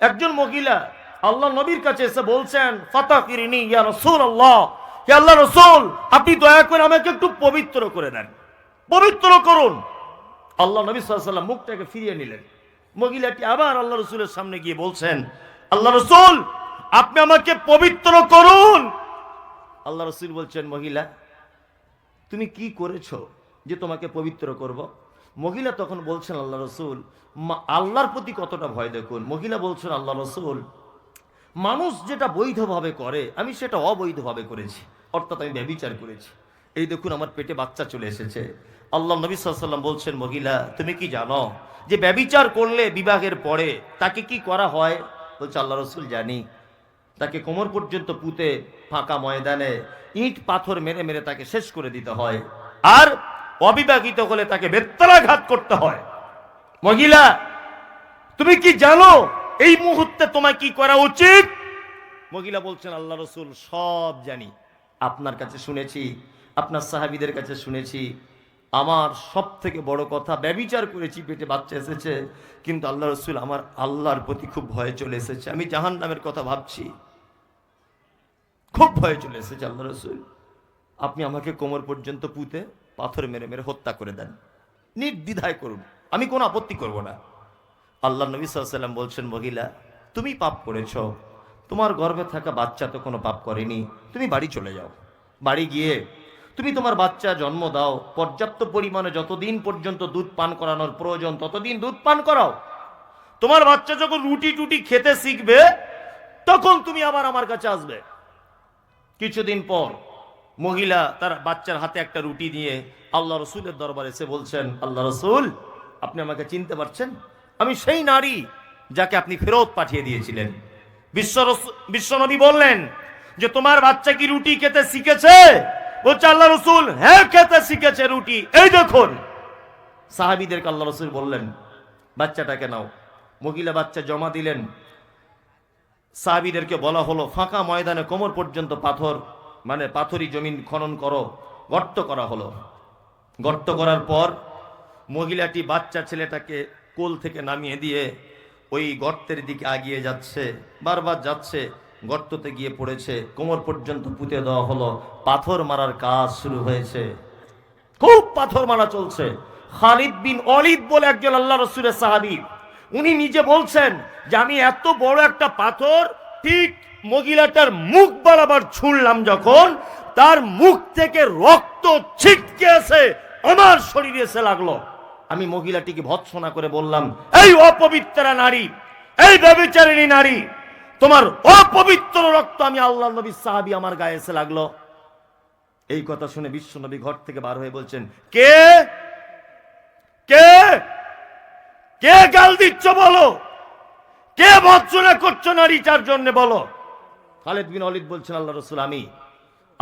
একজন মহিলা আল্লাহ নবীর কাছে এসে বলছেন, ফাতাকিরিনি ইয়া রাসূলুল্লাহ। হে আল্লাহ রাসূল, আপনি দয়া করে আমাকে একটু পবিত্র করে দেন। পবিত্র করুন। আল্লাহ নবী ওয়াসাল্লাম মুখটাকে ফিরিয়ে নিলেন। মহিলাটি আবার আল্লাহ রসুলের সামনে গিয়ে বলছেন, আল্লাহ রসুল, আপনি আমাকে পবিত্র করুন। আল্লাহ রসুল বলছেন, মহিলা, তুমি কি করেছ যে তোমাকে পবিত্র করব? মহিলা তখন বলছেন, আল্লাহ রসুল আল্লাহর প্রতি কতটা ভয় দেখুন? মহিলা বলছেন, আল্লাহ রসুল, মানুষ যেটা বৈধভাবে করে, আমি সেটা অবৈধভাবে করেছি। অর্থাৎ আমি ব্যবিচার করেছি। এই দেখুন আমার পেটে বাচ্চা চলে এসেছে। আল্লাহ নবী সাল্লাম বলছেন, মহিলা, তুমি কি জানো যে ব্যবিচার করলে বিবাহের পরে তাকে কি করা হয়? বলছে, আল্লাহ রসুল জানি। তাকে কোমর পর্যন্ত পুঁতে ফাঁকা ময়দানে ইট পাথর মেরে মেরে তাকে শেষ করে দিতে হয়। আর অবিবাহিত হলে তাকে বেত্তারাঘাত করতে হয়। মহিলা, তুমি কি জানো এই মুহূর্তে তোমায় কি করা উচিত? মহিলা বলছেন, আল্লাহ রসুল সব জানি। আপনার কাছে শুনেছি, আপনার সাহাবিদের কাছে শুনেছি। আমার সব থেকে বড় কথা, ব্যবিচার করেছি, পেটে বাচ্চা এসেছে। কিন্তু আল্লাহ রসুল আমার আল্লাহর প্রতি খুব ভয়ে চলে এসেছে। আমি জাহান নামের কথা ভাবছি। খুব ভয়ে চলে এসেছে আল্লাহ রসুল। আপনি আমাকে কোমর পর্যন্ত পুঁতে পাথর মেরে মেরে হত্যা করে দেন। নির্দ্বিধায় করুন। আমি কোনো আপত্তি করব না। আল্লাহ নবী সাল্লাম বলছেন, মহিলা, তুমি পাপ করেছ। তোমার গর্ভে থাকা বাচ্চা তো কোনো পাপ করেনি। তুমি বাড়ি চলে যাও। বাড়ি গিয়ে তুমি তোমার বাচ্চা জন্ম দাও। পর্যাপ্ত পরিমাণে যতদিন পর্যন্ত দুধ পান করানোর প্রয়োজন, ততদিন দুধ পান করাও। তোমার বাচ্চা যখন রুটি টুটি খেতে শিখবে, তখন তুমি আবার আমার কাছে আসবে। কিছুদিন পর মহিলা তার বাচ্চার হাতে একটা রুটি নিয়ে আল্লাহ রসুলের দরবারে এসে বলছেন, আল্লাহ রসুল, আপনি আমাকে চিনতে পারছেন? আমি সেই নারী যাকে আপনি ফেরত পাঠিয়ে দিয়েছিলেন। বিশ্ব বিশ্বনবী বললেন যে, তোমার বাচ্চা কি রুটি খেতে শিখেছে? বলছে, আল্লাহ রসুল হ্যাঁ খেতে শিখেছে রুটি। এই দেখুন। সাহাবিদেরকে আল্লাহ রসুল বললেন, বাচ্চাটাকে নাও। মহিলা বাচ্চা জমা দিলেন। সাহাবিদেরকে বলা হলো, ফাঁকা ময়দানে কোমর পর্যন্ত পাথর মানে পাথরি জমিন খনন করো, গর্ত করা হলো। গর্ত করার পর মহিলাটি বাচ্চা ছেলেটাকে কোল থেকে নামিয়ে দিয়ে ওই গর্তের দিকে আগিয়ে যাচ্ছে, বারবার যাচ্ছে, গর্ততে গিয়ে পড়েছে। কোমর পর্যন্ত পুঁতে দেওয়া হলো। পাথর মারার কাজ শুরু হয়েছে। খুব পাথর মারা চলছে। খালিদ বিন অলিদ বলে একজন আল্লাহ রসুলের সাহাবি। উনি নিজে বলছেন যে, আমি এত বড় একটা পাথর, ঠিক মহিলাটার মুখ বরাবর ছুঁড়লাম যখন, তার মুখ থেকে রক্ত ছিটকে এসে আমার শরীরে এসে লাগল। আমি মহিলাটিকে ভৎসনা করে বললাম, এই অপবিত্রা নারী, এই ব্যবিচারিণী নারী, তোমার অপবিত্র রক্ত আমি আল্লাহ নবী সাহাবি আমার গায়ে এসে লাগল। এই কথা শুনে বিশ্বনবী ঘর থেকে বার হয়ে বলছেন, কে? কে? কে গাল দিচ্ছ বলো? কে ভৎসনা করছ নারীটার জন্য বলো? খালেদ বিন অলিদ বলছেন, আল্লাহ রসুল, আমি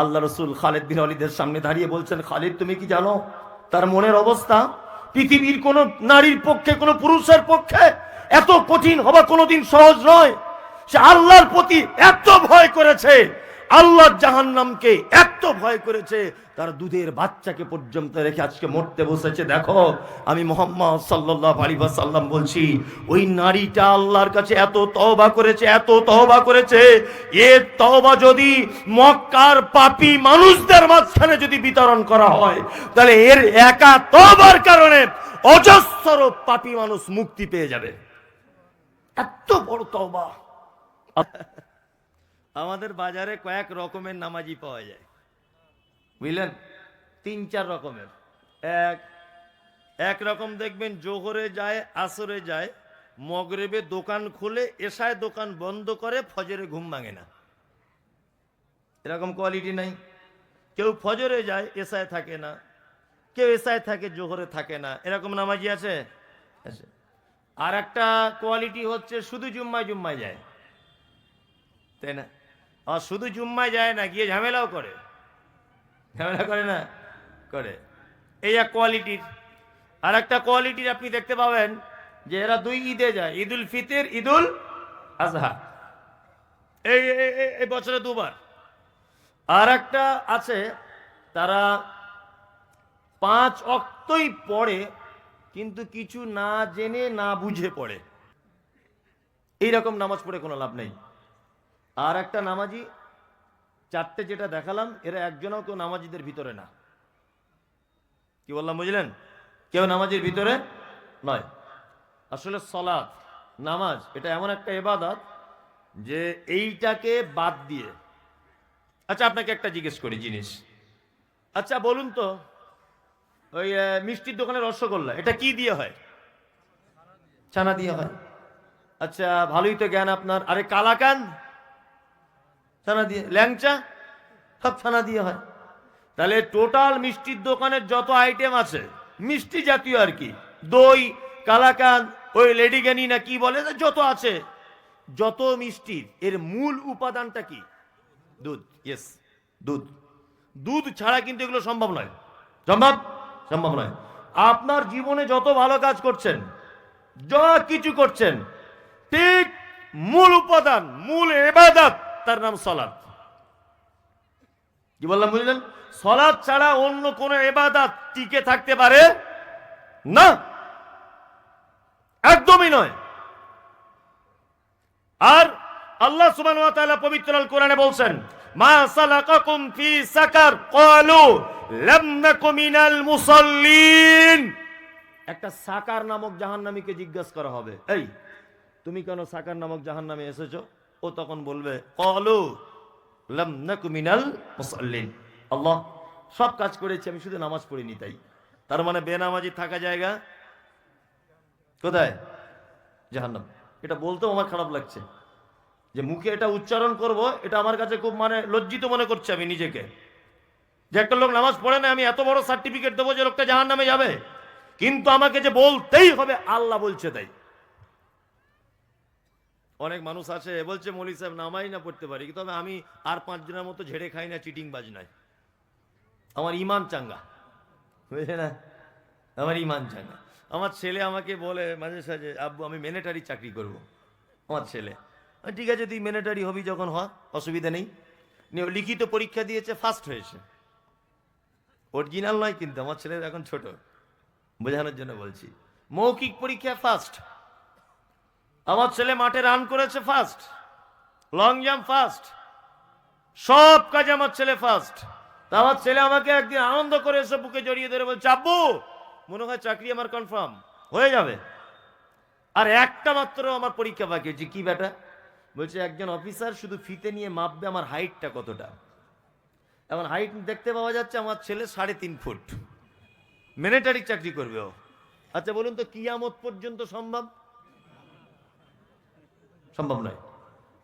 আল্লাহ রসুল খালেদ বিন অলিদের সামনে দাঁড়িয়ে বলছেন, খালিদ, তুমি কি জানো, তার মনের অবস্থা? পৃথিবীর কোন নারীর পক্ষে, কোন পুরুষের পক্ষে এত কঠিন হওয়া কোনোদিন সহজ নয়। সে আল্লাহর প্রতি এত ভয় করেছে। আল্লাহ জাহান্নামকে এত ভয় করেছে, তার দুধের বাচ্চাকে পর্যন্ত রেখে আজকে মরতে বসেছে। দেখো, আমি মোহাম্মদ সাল্লাহ আলী সাল্লাম বলছি, ওই নারীটা আল্লাহর কাছে এত তওবা করেছে, এত তওবা করেছে, এ তওবা যদি মক্কার পাপী মানুষদের মাঝখানে যদি বিতরণ করা হয়, তাহলে এর একা তওবার কারণে অজস্র পাপী মানুষ মুক্তি পেয়ে যাবে। এত বড় তওবা। আমাদের বাজারে কয়েক রকমের নামাজি পাওয়া যায়। বুঝলেন? তিন, চার রকমের। এক এক রকম দেখবেন জোহরে যায়, আসরে যায়, মগরেবে দোকান খুলে, এসায় দোকান বন্ধ করে, ফজরে ঘুম ভাঙে না। এরকম কোয়ালিটি নাই। কেউ ফজরে যায়, এসায় থাকে না। কেউ এসায় থাকে, জোহরে থাকে না। এরকম নামাজি আছে? আর একটা কোয়ালিটি হচ্ছে শুধু জুম্মায় জুম্মায় যায়। তাই না? আর শুধু জুম্মায় যায় না, গিয়ে ঝামেলাও করে। ঝামেলা করে না, করে। এই এক কোয়ালিটির আর একটা কোয়ালিটির আপনি দেখতে পাবেন যে এরা দুই ঈদে যায়, ঈদুল ফিতর, ঈদুল আজহা। এই, এই- বছরে দুবার। আর একটা আছে, তারা পাঁচ অক্তই পড়ে, কিন্তু কিছু না জেনে, না বুঝে পড়ে। এইরকম নামাজ পড়ে কোনো লাভ নেই। আর একটা নামাজি চারটে যেটা দেখালাম এরা একজনও কেউ নামাজিদের ভিতরে না। কি বললাম বুঝলেন? কেউ নামাজের ভিতরে নয়। আসলে সলাৎ নামাজ এটা এমন একটা এবাদত যে এইটাকে বাদ দিয়ে। আচ্ছা আপনাকে একটা জিজ্ঞেস করি জিনিস। আচ্ছা বলুন তো ওই মিষ্টির দোকানে রসগোল্লা এটা কি দিয়ে হয়? ছানা দিয়ে হয়। আচ্ছা ভালোই তো জ্ঞান আপনার। আরে কালাকান ছানা দিয়ে ল্যাংচা, সব ছানা দিয়ে হয়। তাহলে টোটাল মিষ্টির দোকানের যত আইটেম আছে, মিষ্টি জাতীয় আর কি, দই, কালাকান, ওই লেডিগানি না কি বলে যত আছে, যত মিষ্টির, এর মূল উপাদানটা কি? দুধ ইয়েস দুধ। দুধ ছাড়া কিন্তু এগুলো সম্ভব নয়। সম্ভব? সম্ভব নয়। আপনার জীবনে যত ভালো কাজ করছেন, যা কিছু করছেন, ঠিক মূল উপাদান, মূল এবাদত তার নাম সলাৎ। কি বললাম বুঝলেন? সলাৎ ছাড়া অন্য কোন এবাদত টিকে থাকতে পারে? না। একদমই নয়। আর আল্লাহ সুবহানাহু ওয়া তাআলা পবিত্র আল কোরআনে বলছেন মা সালাকাকুম ফি সাকার ক্বালু লাম নাকু মিনাল মুসাল্লিন একটা সাকার নামক জাহান্নামীকে জিজ্ঞাসা করা হবে। এই তুমি কেন সাকার নামক জাহান্নামে এসেছ? ও তখন বলবে নাকু মিনাল মুসাল্লিন। আল্লাহ সব কাজ করেছি, আমি শুধু নামাজ পড়িনি তাই। তার মানে বেনামাজি থাকা জায়গা কোথায়? জাহান্নাম। এটা বলতেও আমার খারাপ লাগছে। যে মুখে এটা উচ্চারণ করব, এটা আমার কাছে খুব মানে লজ্জিত মনে করছে আমি নিজেকে। যে একটা লোক নামাজ পড়ে না, আমি এত বড় সার্টিফিকেট দেবো যে লোকটা জাহান নামে যাবে। কিন্তু আমাকে যে বলতেই হবে, আল্লাহ বলছে তাই। অনেক মানুষ আছে, বলছে, মৌলী সাহেব, নামাই না পড়তে পারি। তবে আমি আর পাঁচজনের মতো ঝেড়ে খাই না, চিটিং বাজ নাই আমার ইমান চাঙ্গা। বুঝলে না? আমার ইমান চাঙ্গা। আমার ছেলে আমাকে বলে, মাঝে সাঝে, আব্বু, আমি মেনেটারি চাকরি করব। আমার ছেলে। ঠিক আছে, তুই মিলিটারি হবি যখন, হ, অসুবিধা নেই। নিয়ে লিখিত পরীক্ষা দিয়েছে, ফার্স্ট হয়েছে। অরিজিনাল নয় কিন্তু, আমার ছেলে এখন ছোট। বোঝানোর জন্য বলছি। মৌখিক পরীক্ষা ফার্স্ট। আমার ছেলে মাঠে রান করেছে ফার্স্ট লং জাম্প ফার্স্ট সব কাজে আমার ছেলে ফার্স্ট তা আমার ছেলে আমাকে একদিন আনন্দ করে এসে বুকে জড়িয়ে ধরে বলছে, আব্বু, মনে হয় চাকরি আমার কনফার্ম হয়ে যাবে। আর একটা মাত্র আমার পরীক্ষা বাকি হচ্ছে কি বেটা বলছে, একজন অফিসার শুধু ফিতে নিয়ে মাপবে আমার হাইটটা কতটা? এমন হাইট দেখতে পাওয়া যাচ্ছে আমার ছেলে সাড়ে তিন ফুট। মিলিটারি চাকরি করবে ও। আচ্ছা বলুন তো, কিয়ামত পর্যন্ত সম্ভব? সম্ভব নয়।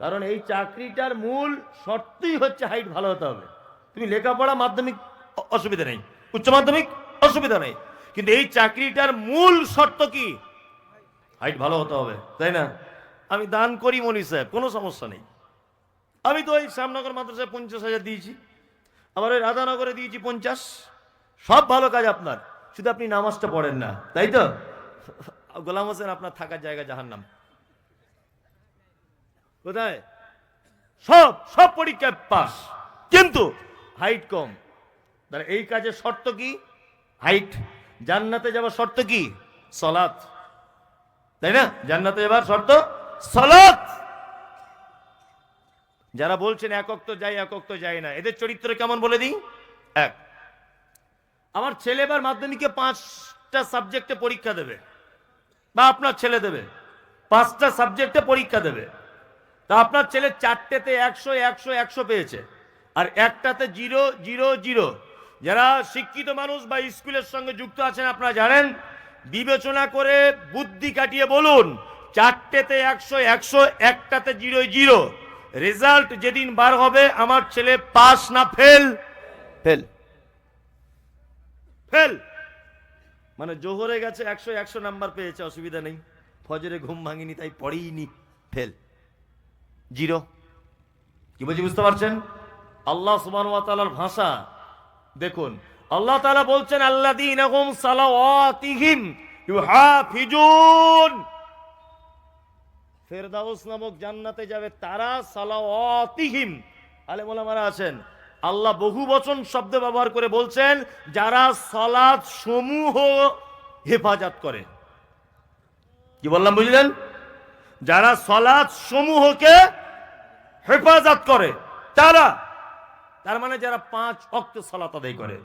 কারণ এই চাকরিটার মূল শর্তই হচ্ছে হাইট ভালো হতে হবে। তুমি লেখাপড়া মাধ্যমিক অসুবিধা নেই। উচ্চ মাধ্যমিক, অসুবিধা নেই। কিন্তু এই চাকরিটার মূল শর্ত কি? হাইট ভালো হতে হবে, তাই না? আমি দান করি মনি সাহেব, কোনো সমস্যা নেই। আমি তো ওই শ্যামনগর মাদ্রাসায় পঞ্চাশ হাজার দিয়েছি। আবার ওই রাধানগরে দিয়েছি পঞ্চাশ। সব ভালো কাজ আপনার। শুধু আপনি নামাজটা পড়েন না, তাই তো? গোলাম হোসেন, আপনার থাকার জায়গা জাহান্নাম। কোথায়? সব সব পরীক্ষায় পাস কিন্তু হাইট কম। তাহলে এই কাজের শর্ত কি? হাইট জান্নাতে যাওয়ার শর্ত কি? সলাৎ। তাই না? জান্নাতে যাবার শর্ত সলাৎ। যারা বলছেন একক তো যাই একক তো যাই না, এদের চরিত্র কেমন বলে দিই? এক। আমার ছেলে এবার মাধ্যমিকে পাঁচটা সাবজেক্টে পরীক্ষা দেবে। বা আপনার ছেলে দেবে। পাঁচটা সাবজেক্টে পরীক্ষা দেবে। তা আপনার ছেলে চারটেতে একশো একশো একশো পেয়েছে। আর একটাতে জিরো জিরো জিরো। যারা শিক্ষিত মানুষ বা স্কুলের সঙ্গে যুক্ত আছেন আপনারা জানেন বিবেচনা করে বুদ্ধি কাটিয়ে বলুন চারটেতে একশো একশো একটাতে জিরো জিরো। রেজাল্ট যেদিন বার হবে আমার ছেলে পাস না ফেল? ফেল। ফেল। মানে জোহরে গেছে একশো একশো নাম্বার পেয়েছে অসুবিধা নেই। ফজরে ঘুম ভাঙিনি তাই পড়েইনি ফেল। জিরো। কি বলছি বুঝতে পারছেন? আল্লাহ সুবান তালার ভাষা, দেখুন, আল্লাহ তালা বলছেন আল্লাযীনাহুম সালাওয়াতিহিম ইউহাফিজুন। ফেরদাউস নামক জান্নাতে যাবে তারা সালাওয়াতিহিম। আলেম ওলামারা আছেন, আল্লাহ বহু বচন শব্দ ব্যবহার করে বলছেন, যারা সালাত সমূহ হেফাজত করে। কি বললাম, বুঝলেন? যারা সলাৎ সমূহকে হেফাজত করে। তারা, তার মানে যারা পাঁচ অক্ত সলাত আদায় করে।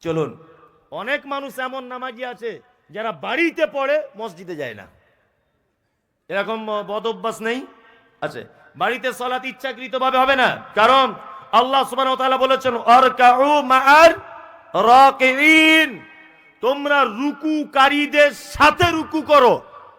চলুন, অনেক মানুষ এমন নামাজি আছে, যারা বাড়িতে পড়ে, মসজিদে যায় না। এরকম বদ অভ্যাস নেই? আছে। বাড়িতে সলাত ইচ্ছাকৃত ভাবে হবে না। কারণ আল্লাহ তাআলা বলেছেন তোমরা রুকুকারীদের সাথে রুকু করো।